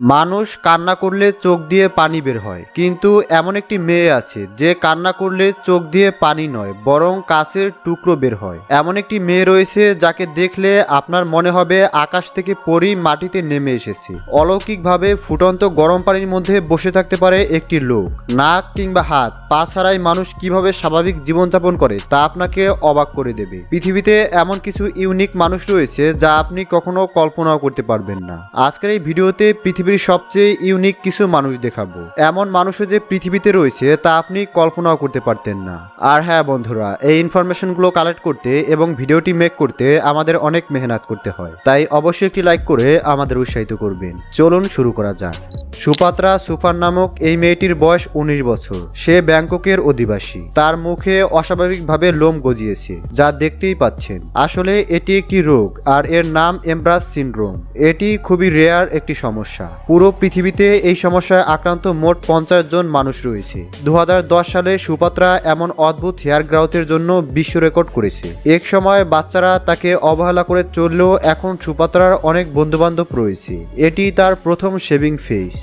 মানুষ কান্না করলে চোখ দিয়ে পানি বের হয়। কিন্তু এমন একটি মেয়ে আছে যে কান্না করলে চোখ দিয়ে পানি নয়, বরং কাছের টুকরো বের হয়। এমন একটি মেয়ে রয়েছে যাকে দেখলে আপনার মনে হবে আকাশ থেকে পরি মাটিতে নেমে এসেছে। অলৌকিকভাবে ফুটন্ত গরম পানির মধ্যে বসে থাকতে পারে একটি লোক। নাক কিংবা হাত, পা ছাড়াই মানুষ কীভাবে স্বাভাবিক জীবনযাপন করে তা আপনাকে অবাক করে দেবে। পৃথিবীতে এমন কিছু ইউনিক মানুষ রয়েছে যা আপনি কখনো কল্পনাও করতে পারবেন না। আজকের এই ভিডিওতে পৃথিবীর সবচেয়ে ইউনিক কিছু মানুষ দেখাবো। এমন মানুষও যে পৃথিবীতে রয়েছে, তা আপনি কল্পনাও করতে পারতেন না। আর হ্যাঁ বন্ধুরা, এই ইনফরমেশনগুলো কালেক্ট করতে এবং ভিডিওটি মেক করতে আমাদের অনেক মেহনত করতে হয়। তাই অবশ্যই একটি লাইক করে আমাদের উৎসাহিত করবেন। চলুন শুরু করা যাক। সুপাত্রা সুপার নামক এই মেয়েটির বয়স উনিশ বছর। সে ব্যাংককের অধিবাসী। তার মুখে অস্বাভাবিকভাবে লোম গজিয়েছে, যা দেখতেই পাচ্ছেন। আসলে এটি একটি রোগ, আর এর নাম এমব্রাস সিনড্রোম। এটি খুবই রেয়ার একটি সমস্যা। পুরো পৃথিবীতে এই সমস্যায় আক্রান্ত মোট পঞ্চাশ জন মানুষ রয়েছে। দু হাজার দশ সালে সুপাত্রা এমন অদ্ভুত হেয়ার গ্রাউথের জন্য বিশ্ব রেকর্ড করেছে। এক সময় বাচ্চারা তাকে অবহেলা করে চললেও এখন সুপাত্রার অনেক বন্ধুবান্ধব রয়েছে। এটি তার প্রথম শেভিং ফেস।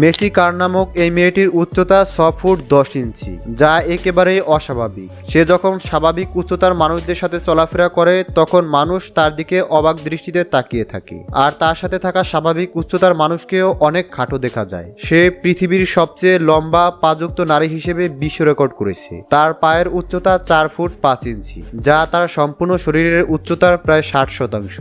মেসি কার নামক এই মেয়েটির উচ্চতা ছ ফুট দশ ইঞ্চি, যা একেবারেই অস্বাভাবিক। সে যখন স্বাভাবিক উচ্চতার মানুষদের সাথে চলাফেরা করে, তখন মানুষ তার দিকে অবাক দৃষ্টিতে তাকিয়ে থাকে। আর তার সাথে থাকা স্বাভাবিক উচ্চতার মানুষকেও অনেক খাটো দেখা যায়। সে পৃথিবীর সবচেয়ে লম্বা পাযুক্ত নারী হিসেবে বিশ্ব রেকর্ড করেছে। তার পায়ের উচ্চতা চার ফুট পাঁচ ইঞ্চি, যা তার সম্পূর্ণ শরীরের উচ্চতার প্রায় ষাট শতাংশ।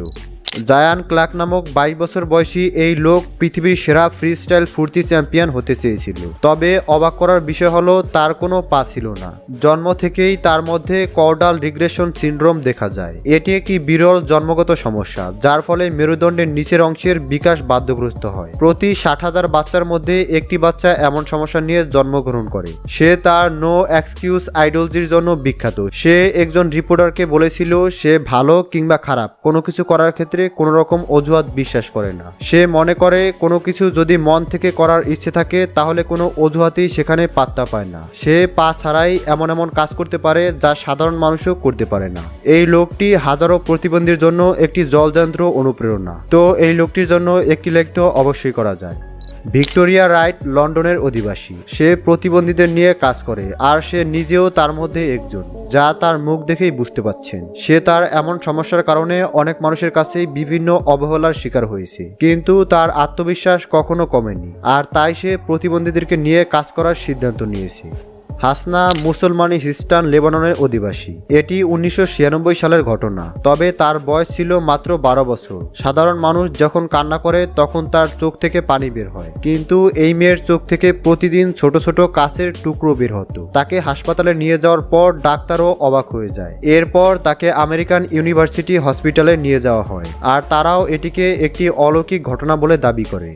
জায়ান ক্লার্ক নামক বাইশ বছর বয়সী এই লোক পৃথিবীর সেরা ফ্রি স্টাইল ফুর্তি চ্যাম্পিয়ন হতে চেয়েছিল। তবে অবাক করার বিষয় হলো, তার কোনো পা ছিল না। জন্ম থেকেই তার মধ্যে কর্ডাল রিগ্রেশন সিন্ড্রোম দেখা যায়। এটি একটি বিরল জন্মগত সমস্যা, যার ফলে মেরুদণ্ডের নিচের অংশের বিকাশ বাধ্যগ্রস্ত হয়। প্রতি ষাট হাজার বাচ্চার মধ্যে একটি বাচ্চা এমন সমস্যা নিয়ে জন্মগ্রহণ করে। সে তার নো এক্সকিউজ আইডলজির জন্য বিখ্যাত। সে একজন রিপোর্টারকে বলেছিল, সে ভালো কিংবা খারাপ, কোনো কিছু করার ক্ষেত্রে কোনো রকম অজুহাত বিশ্বাস করে না। সে মনে করে, কোনো কিছু যদি মন থেকে করার ইচ্ছে থাকে, তাহলে কোনো অজুহাতই সেখানে পাত্তা পায় না। সে পা ছাড়াই এমন এমন কাজ করতে পারে যা সাধারণ মানুষও করতে পারে না। এই লোকটি হাজারো প্রতিবন্ধীর জন্য একটি জলযন্ত্র অনুপ্রেরণা। তো এই লোকটির জন্য একটি লেখ তো অবশ্যই করা যায়। ভিক্টোরিয়া রাইট লন্ডনের অধিবাসী। সে প্রতিবন্ধীদের নিয়ে কাজ করে, আর সে নিজেও তার মধ্যে একজন, যা তার মুখ দেখেই বুঝতে পাচ্ছেন। সে তার এমন সমস্যার কারণে অনেক মানুষের কাছে বিভিন্ন অবহেলার শিকার হয়েছে, কিন্তু তার আত্মবিশ্বাস কখনো কমেনি, আর তাই সে প্রতিবন্ধীদেরকে নিয়ে কাজ করার সিদ্ধান্ত নিয়েছে। হাসনা মুসলমানি হিস্টান লেবাননের অধিবাসী। এটি উনিশশো ছিয়ানব্বই সালের ঘটনা। তবে তার বয়স ছিল মাত্র বারো বছর। সাধারণ মানুষ যখন কান্না করে, তখন তার চোখ থেকে পানি বের হয়। কিন্তু এই মেয়ের চোখ থেকে প্রতিদিন ছোট ছোট কাছের টুকরো বের হতো। তাকে হাসপাতালে নিয়ে যাওয়ার পর ডাক্তারও অবাক হয়ে যায়। এরপর তাকে আমেরিকান ইউনিভার্সিটি হসপিটালে নিয়ে যাওয়া হয়। আর তারাও এটিকে একটি অলৌকিক ঘটনা বলে দাবি করে।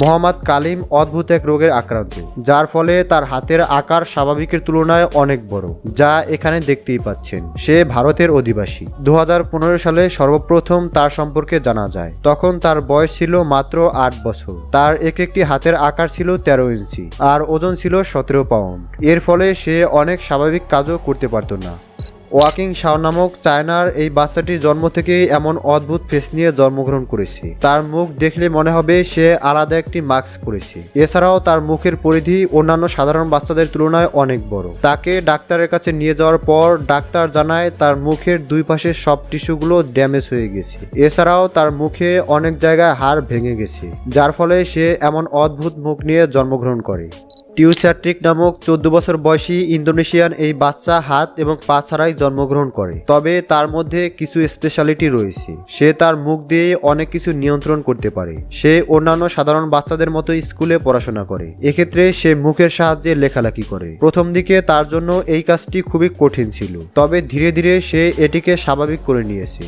মোহাম্মদ কালিম অদ্ভুত এক রোগের আক্রান্ত, যার ফলে তার হাতের আকার স্বাভাবিকের তুলনায় অনেক বড়, যা এখানে দেখতেই পাচ্ছেন। সে ভারতের অধিবাসী। দু হাজার পনেরো সালে সর্বপ্রথম তার সম্পর্কে জানা যায়। তখন তার বয়স ছিল মাত্র আট বছর। তার এক একটি হাতের আকার ছিল তেরো ইঞ্চি, আর ওজন ছিল সতেরো পাউন্ড। এর ফলে সে অনেক স্বাভাবিক কাজও করতে পারত না। ওয়াকিং শাও নামক চায়নার এই বাচ্চাটির জন্ম থেকেই এমন অদ্ভুত ফেস নিয়ে জন্মগ্রহণ করেছে। তার মুখ দেখলে মনে হবে সে আলাদা একটি মাস্ক পরেছে। এছাড়াও তার মুখের পরিধি অন্যান্য সাধারণ বাচ্চাদের তুলনায় অনেক বড়। তাকে ডাক্তারের কাছে নিয়ে যাওয়ার পর ডাক্তার জানায় তার মুখের দুই পাশের সব টিস্যুগুলো ড্যামেজ হয়ে গেছে। এছাড়াও তার মুখে অনেক জায়গায় হাড় ভেঙে গেছে, যার ফলে সে এমন অদ্ভুত মুখ নিয়ে জন্মগ্রহণ করে। টিউস্যাট্রিক নামক চোদ্দ বছর বয়সী ইন্দোনেশিয়ান এই বাচ্চা হাত এবং পা ছাড়াই জন্মগ্রহণ করে। তবে তার মধ্যে কিছু স্পেশালিটি রয়েছে। সে তার মুখ দিয়ে অনেক কিছু নিয়ন্ত্রণ করতে পারে। সে অন্যান্য সাধারণ বাচ্চাদের মতো স্কুলে পড়াশোনা করে। এক্ষেত্রে সে মুখের সাহায্যে লেখালেখি করে। প্রথম দিকে তার জন্য এই কাজটি খুবই কঠিন ছিল। তবে ধীরে ধীরে সে এটিকে স্বাভাবিক করে নিয়েছে।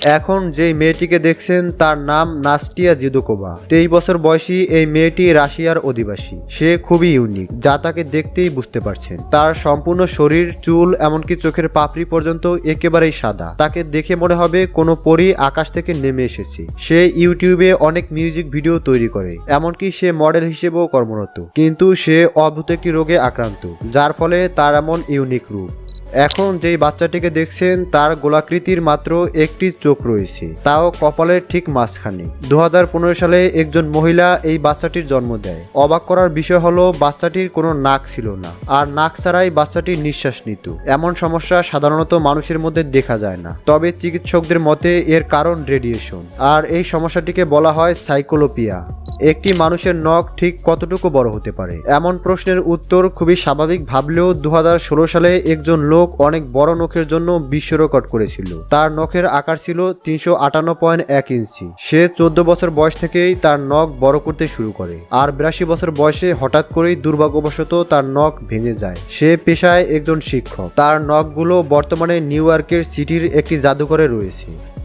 এখন যে মেয়েটিকে দেখছেন তার নাম নাস্টিয়া জিদুকোবা তেইশ বছর বয়সী এই মেয়েটি রাশিয়ার অধিবাসী। সে খুবই ইউনিক যা তাকে দেখতেই বুঝতে পারছেন। তার সম্পূর্ণ শরীর, চুল, এমনকি চোখের পাপড়ি পর্যন্ত একেবারেই সাদা। তাকে দেখে মনে হবে কোনো পরি আকাশ থেকে নেমে এসেছে। সে ইউটিউবে অনেক মিউজিক ভিডিও তৈরি করে, এমনকি সে মডেল হিসেবেও কর্মরত। কিন্তু সে অদ্ভুত একটি রোগে আক্রান্ত, যার ফলে তার এমন ইউনিক রূপ। এখন যেই বাচ্চাটিকে দেখছেন, তার গোলাকৃতির মাত্র একটি চোখ রয়েছে। তাও কপালের ঠিক মাঝখানে। দু হাজার পনেরো সালে একজন মহিলা এই বাচ্চাটির জন্ম দেয়। অবাক করার বিষয় হলো, বাচ্চাটির কোনো নাক ছিল না। আর নাক ছাড়াই বাচ্চাটি নিঃশ্বাস নিত। এমন সমস্যা সাধারণত মানুষের মধ্যে দেখা যায় না। তবে চিকিৎসকদের মতে, এর কারণ রেডিয়েশন। আর এই সমস্যাটিকে বলা হয় সাইকোলোপিয়া। একটি মানুষের নখ ঠিক কতটুকু বড় হতে পারে? এমন প্রশ্নের উত্তর খুবই স্বাভাবিক ভাবলেও দু হাজার ষোলো সালে একজন লোক অনেক বড় নখের জন্য বিশ্ব রেকর্ড করেছিল। তার নখের আকার ছিল তিনশো আটান্ন পয়েন্ট এক ইঞ্চি। সে চোদ্দ বছর বয়স থেকেই তার নখ বড় করতে শুরু করে। আর বিরাশি বছর বয়সে হঠাৎ করেই দুর্ভাগ্যবশত তার নখ ভেঙে যায়। সে পেশায় একজন শিক্ষক। তার নখগুলো বর্তমানে নিউ ইয়র্কের সিটির একটি জাদুঘরে রয়েছে।